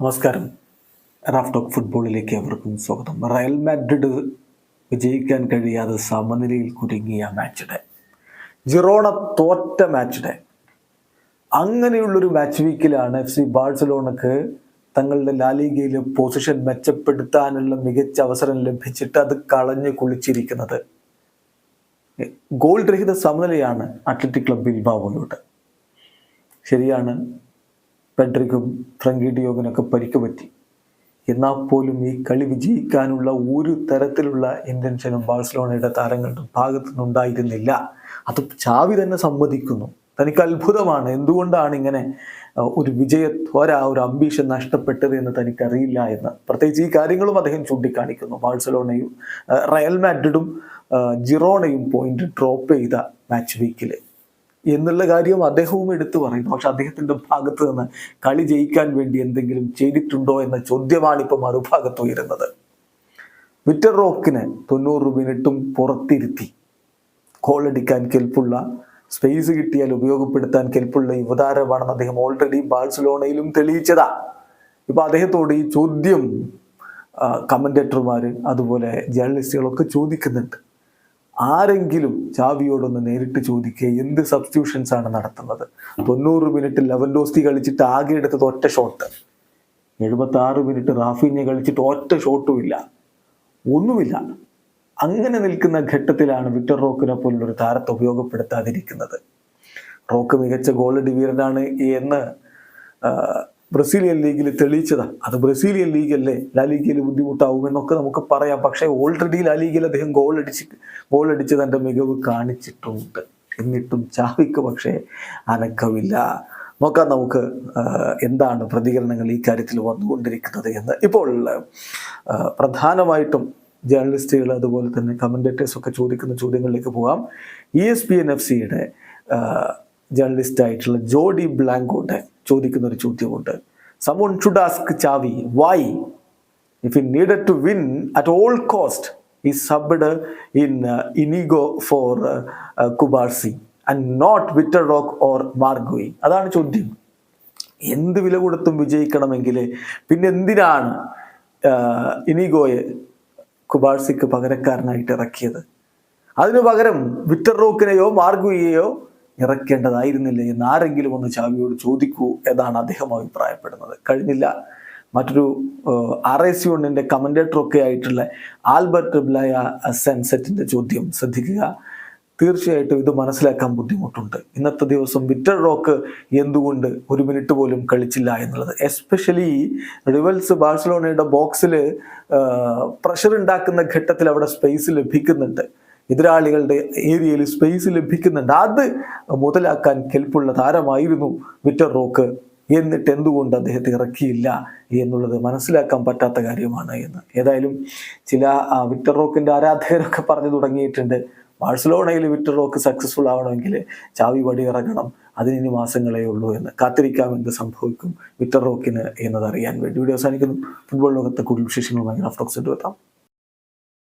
നമസ്കാരം. Raf talk ഫുട്ബോളിലേക്ക് അവർക്കും സ്വാഗതം. റയൽ മാഡ്രിഡ് വിജയിക്കാൻ കഴിയാതെ സമനിലയിൽ കുരുങ്ങിയ മാച്ചിടെ ജിറോണ തോറ്റ മാച്ചിടെ അങ്ങനെയുള്ളൊരു മാച്ച് വീക്കിലാണ് എഫ് സി ബാഴ്സലോണക്ക് തങ്ങളുടെ ലാലിഗയിലെ പൊസിഷൻ മെച്ചപ്പെടുത്താനുള്ള മികച്ച അവസരം ലഭിച്ചിട്ട് അത് കളഞ്ഞു കുളിച്ചിരിക്കുന്നത്. ഗോൾ രഹിത സമനിലയാണ് അത്ലറ്റിക് ക്ലബ് ബിൽബാവോയോട് ശരിയാണ് പെഡ്രിക്കും ഫ്രങ്കി ഡിയോഗിനൊക്കെ പരിക്ക് പറ്റി. എന്നാൽ പോലും ഈ കളി വിജയിക്കാനുള്ള ഒരു തരത്തിലുള്ള ഇന്റൻഷനും ബാഴ്സലോണയുടെ താരങ്ങളുടെ ഭാഗത്തു നിന്നുണ്ടായിരുന്നില്ല അത് ചാവി തന്നെ സമ്മതിക്കുന്നു. തനിക്ക് അത്ഭുതമാണ്. എന്തുകൊണ്ടാണ് ഇങ്ങനെ ഒരു വിജയത്വര ഒരു അംബീഷൻ നഷ്ടപ്പെട്ടത് എന്ന് തനിക്കറിയില്ല എന്ന്. പ്രത്യേകിച്ച് ഈ കാര്യങ്ങളും അദ്ദേഹം ചൂണ്ടിക്കാണിക്കുന്നു. ബാഴ്സലോണയും റയൽ മാഡ്രിഡും ജിറോണയും പോയിന്റ് ഡ്രോപ്പ് ചെയ്ത മാച്ച് വീക്കിൽ എന്നുള്ള കാര്യം അദ്ദേഹവും എടുത്തു പറയുന്നു. പക്ഷെ അദ്ദേഹത്തിന്റെ ഭാഗത്ത് നിന്ന് കളി ജയിക്കാൻ വേണ്ടി എന്തെങ്കിലും ചെയ്തിട്ടുണ്ടോ എന്ന ചോദ്യമാണ് ഇപ്പൊ മറുഭാഗത്ത് ഉയരുന്നത്. വിറ്റർ റോക്കിന് തൊണ്ണൂറ് മിനിറ്റും പുറത്തിരുത്തി. ഗോളടിക്കാൻ കെൽപ്പുള്ള സ്പേസ് കിട്ടിയാൽ ഉപയോഗപ്പെടുത്താൻ കെൽപ്പുള്ള യുവതാരമാണെന്ന് അദ്ദേഹം ഓൾറെഡി ബാഴ്സലോണയിലും തെളിയിച്ചതാ. ഇപ്പൊ അദ്ദേഹത്തോട് ഈ ചോദ്യം കമന്റേറ്റർമാര് അതുപോലെ ജേർണലിസ്റ്റുകളൊക്കെ ചോദിക്കുന്നുണ്ട്. ആരെങ്കിലും ചാവിയോടൊന്ന് നേരിട്ട് ചോദിക്കുക എന്ത് സബ്സ്റ്റിറ്റ്യൂഷൻസ് ആണ് നടത്തുന്നത്? തൊണ്ണൂറ് മിനിറ്റ് ലെവൻ ഡോസ്തി കളിച്ചിട്ട് ആകെ എടുത്തത് ഒറ്റ ഷോട്ട് എഴുപത്തി ആറ് മിനിറ്റ് റാഫിനെ കളിച്ചിട്ട് ഒറ്റ ഷോട്ടും ഇല്ല. ഒന്നുമില്ല. അങ്ങനെ നിൽക്കുന്ന ഘട്ടത്തിലാണ് വിക്ടർ റോക്കിനെ പോലുള്ളൊരു താരത്തെ ഉപയോഗപ്പെടുത്താതിരിക്കുന്നത്. റോക്ക് മികച്ച ഗോൾ ഡിവീരനാണ് എന്ന് ബ്രസീലിയൻ ലീഗിൽ തെളിയിച്ചതാണ് അത് ബ്രസീലിയൻ ലീഗല്ലേ? ലാലീഗയിൽ ബുദ്ധിമുട്ടാവും എന്നൊക്കെ നമുക്ക് പറയാം. പക്ഷേ ഓൾറെഡി ലാലീഗയിൽ അദ്ദേഹം ഗോൾ അടിച്ച് ഗോൾ അടിച്ച് തന്റെ മികവ് കാണിച്ചിട്ടുണ്ട്. എന്നിട്ടും ചാവിക്ക് പക്ഷേ അനക്കമില്ല. നോക്കാം നമുക്ക് എന്താണ് പ്രതികരണങ്ങൾ ഈ കാര്യത്തിൽ വന്നുകൊണ്ടിരിക്കുന്നത് എന്ന്. ഇപ്പോൾ പ്രധാനമായിട്ടും ജേർണലിസ്റ്റുകൾ അതുപോലെ തന്നെ കമന്റേറ്റേഴ്സ് ഒക്കെ ചോദിക്കുന്ന ചോദ്യങ്ങളിലേക്ക് പോകാം. E S P N F സിയുടെ ജേർണലിസ്റ്റ് ആയിട്ടുള്ള ജോഡി ബ്ലാങ്കോട്ട് ചോദിക്കുന്ന ഒരു ചോദ്യമുണ്ട്. Someone should ask Xavi why if he needed to win at all cost he subbed in Inigo for Cubarsi and not Vitor Roque or Marc Guiu അതാണ് ചോദ്യം. എന്ത് വില കൊടുത്തും വിജയിക്കണമെങ്കിൽ പിന്നെ എന്തിനാണ് ഇനിഗോയെ കുബാർസിക്ക് പകരക്കാരനായിട്ട് ഇറക്കിയത്? അതിനു പകരം വിറ്റർ റോക്കിനെയോ മാർഗുയെയോ ഇറക്കേണ്ടതായിരുന്നില്ല എന്ന് ആരെങ്കിലും ഒന്ന് ചാവിയോട് ചോദിക്കൂ എന്നാണ് അദ്ദേഹം അഭിപ്രായപ്പെടുന്നത്. കഴിഞ്ഞില്ല. മറ്റൊരു ആർ എസ് യൂണിന്റെ കമന്റേറ്ററൊക്കെ ആയിട്ടുള്ള ആൽബർട്ട് ബ്ലയ സെൻസെറ്റിന്റെ ചോദ്യം ശ്രദ്ധിക്കുക. തീർച്ചയായിട്ടും ഇത് മനസ്സിലാക്കാൻ ബുദ്ധിമുട്ടുണ്ട്. ഇന്നത്തെ ദിവസം വിറ്റർ റോക്ക് എന്തുകൊണ്ട് ഒരു മിനിറ്റ് പോലും കളിച്ചില്ല എന്നുള്ളത്. എസ്പെഷ്യലി റിവൽസ് ബാഴ്സലോണയുടെ ബോക്സിൽ പ്രഷർ ഉണ്ടാക്കുന്ന ഘട്ടത്തിൽ അവിടെ സ്പേസ് ലഭിക്കുന്നുണ്ട്. എതിരാളികളുടെ ഏരിയയിൽ സ്പേസ് ലഭിക്കുന്നുണ്ട്. അത് മുതലാക്കാൻ കെൽപ്പുള്ള താരമായിരുന്നു വിറ്റർ റോക്ക്. എന്നിട്ട് എന്തുകൊണ്ട് അദ്ദേഹത്തെ ഇറക്കിയില്ല എന്നുള്ളത് മനസ്സിലാക്കാൻ പറ്റാത്ത കാര്യമാണ് എന്ന്. ഏതായാലും ചില വിക്ടർ റോക്കിന്റെ ആരാധകരൊക്കെ പറഞ്ഞു തുടങ്ങിയിട്ടുണ്ട്. ബാഴ്സലോണയിൽ വിക്ടർ റോക്ക് സക്സസ്ഫുൾ ആവണമെങ്കിൽ ചാവി വടി ഇറങ്ങണം. അതിനി മാസങ്ങളേ ഉള്ളൂ എന്ന്. കാത്തിരിക്കാം എന്ത് സംഭവിക്കും വിക്ടർ റോക്കിന് എന്നതറിയാൻ വേണ്ടി. വീഡിയോ അവസാനിക്കുന്നു. ഫുട്ബോൾ ലോകത്തെ കൂടുതൽ വിശേഷങ്ങളുമായി റഫ്റ്റോക്സ് എത്താം.